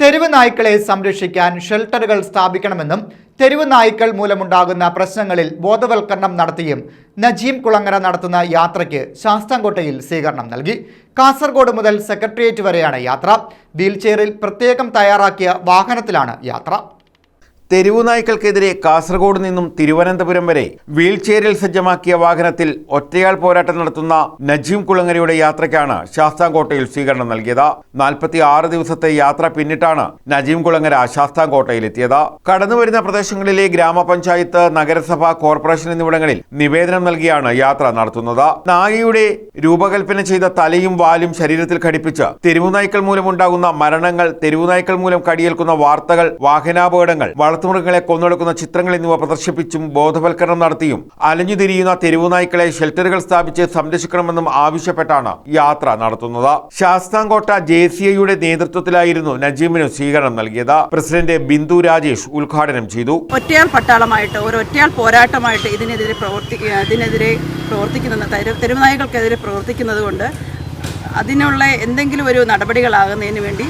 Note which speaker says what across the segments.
Speaker 1: തെരുവ് നായ്ക്കളെ സംരക്ഷിക്കാൻ ഷെൽട്ടറുകൾ സ്ഥാപിക്കണമെന്നും തെരുവ് നായ്ക്കൾ മൂലമുണ്ടാകുന്ന പ്രശ്നങ്ങളിൽ ബോധവൽക്കരണം നടത്തിയും നജീം കുളങ്ങര നടത്തുന്ന യാത്രയ്ക്ക് ശാസ്താംകോട്ടയിൽ സ്വീകരണം നൽകി. കാസർഗോഡ് മുതൽ സെക്രട്ടേറിയറ്റ് വരെയാണ് യാത്ര. വീൽചെയറിൽ പ്രത്യേകം തയ്യാറാക്കിയ വാഹനത്തിലാണ് യാത്ര.
Speaker 2: തെരുവുനായ്ക്കൾക്കെതിരെ കാസർഗോഡ് നിന്നും തിരുവനന്തപുരം വരെ വീൽചെയറിൽ സജ്ജമാക്കിയ വാഹനത്തിൽ ഒറ്റയാൾ പോരാട്ടം നടത്തുന്ന നജീം കുളങ്ങരയുടെ യാത്രയ്ക്കാണ് ശാസ്താംകോട്ടയിൽ സ്വീകരണം നൽകിയത്. നാൽപ്പത്തി ആറ് ദിവസത്തെ യാത്ര പിന്നിട്ടാണ് നജീം കുളങ്ങര ശാസ്താംകോട്ടയിലെത്തിയത്. കടന്നുവരുന്ന പ്രദേശങ്ങളിലെ ഗ്രാമപഞ്ചായത്ത് നഗരസഭ കോർപ്പറേഷൻ എന്നിവിടങ്ങളിൽ നിവേദനം നൽകിയാണ് യാത്ര നടത്തുന്നത്. നായയുടെ രൂപകൽപ്പന ചെയ്ത തലയും വാലും ശരീരത്തിൽ ഘടിപ്പിച്ച് തെരുവുനായ്ക്കൾ മൂലമുണ്ടാകുന്ന മരണങ്ങൾ തെരുവുനായ്ക്കൾ മൂലം കടിയേൽക്കുന്ന വാർത്തകൾ വാഹനാപകടങ്ങൾ വളർത്തുമൃഗങ്ങളെ കൊന്നൊടുക്കുന്ന ചിത്രങ്ങൾ എന്നിവ പ്രദർശിപ്പിച്ചും ബോധവൽക്കരണം നടത്തിയും അലഞ്ഞുതിരിയുന്ന തെരുവുനായ്ക്കളെ ഷെൽട്ടറുകൾ സ്ഥാപിച്ച് സംരക്ഷിക്കണമെന്നും ആവശ്യപ്പെട്ടാണ് യാത്ര നടത്തുന്നത്. ശാസ്താംകോട്ട ജെ സി ഐയുടെ നേതൃത്വത്തിലായിരുന്നു നജീമിന് സ്വീകരണം നൽകിയത്. പ്രസിഡന്റ് ബിന്ദു രാജേഷ് ഉദ്ഘാടനം ചെയ്തു.
Speaker 3: ഒറ്റയാൾ പട്ടാളമായിട്ട് ഒരു ഒറ്റയാൾ പോരാട്ടമായിട്ട് ഇതിനെതിരെ പ്രവർത്തി ഇതിനെതിരെ പ്രവർത്തിക്കുന്ന തെരുവുനായ്ക്കൾക്കെതിരെ പ്രവർത്തിക്കുന്നത് കൊണ്ട് അതിനുള്ള എന്തെങ്കിലും ഒരു നടപടികളാകുന്നതിന് വേണ്ടി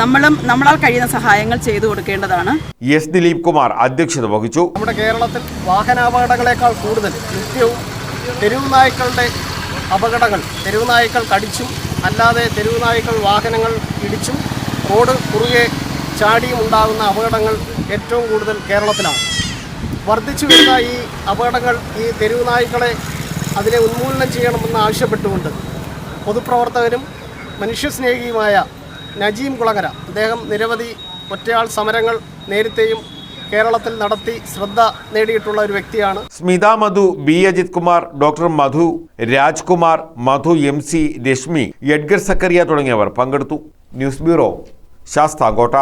Speaker 3: നമ്മളും നമ്മളാൽ കഴിയുന്ന സഹായങ്ങൾ ചെയ്തു കൊടുക്കേണ്ടതാണ്.
Speaker 2: എസ് ദിലീപ് കുമാർ അധ്യക്ഷത വഹിച്ചു.
Speaker 4: നമ്മുടെ കേരളത്തിൽ വാഹനാപകടങ്ങളെക്കാൾ കൂടുതൽ നിത്യവും തെരുവ് നായ്ക്കളുടെ അപകടങ്ങൾ തെരുവ് നായ്ക്കൾ കടിച്ചും അല്ലാതെ തെരുവ് നായ്ക്കൾ വാഹനങ്ങൾ ഇടിച്ചും റോഡ് കുറുകെ ചാടിയും ഉണ്ടാകുന്ന അപകടങ്ങൾ ഏറ്റവും കൂടുതൽ കേരളത്തിലാണ്. വർദ്ധിച്ചു വരുന്ന ഈ അപകടങ്ങൾ ഈ തെരുവ് നായ്ക്കളെ അതിനെ ഉന്മൂലനം ചെയ്യണമെന്ന് ആവശ്യപ്പെട്ടുകൊണ്ട് പൊതുപ്രവർത്തകരും മനുഷ്യസ്നേഹിയുമായ നജീം കുളങ്ങര. അദ്ദേഹം നിരവധി ഒറ്റയാൾ സമരങ്ങൾ നേരത്തെയും കേരളത്തിൽ നടത്തി ശ്രദ്ധ നേടിയിട്ടുള്ള ഒരു വ്യക്തിയാണ്.
Speaker 2: Smitha Madhu B. Ajith Kumar doctor Madhu Rajkumar Madhu M. C Reshmi Edgar Zacharia തുടങ്ങിയവർ പങ്കെടുത്തു. News bureau Sasthamcotta.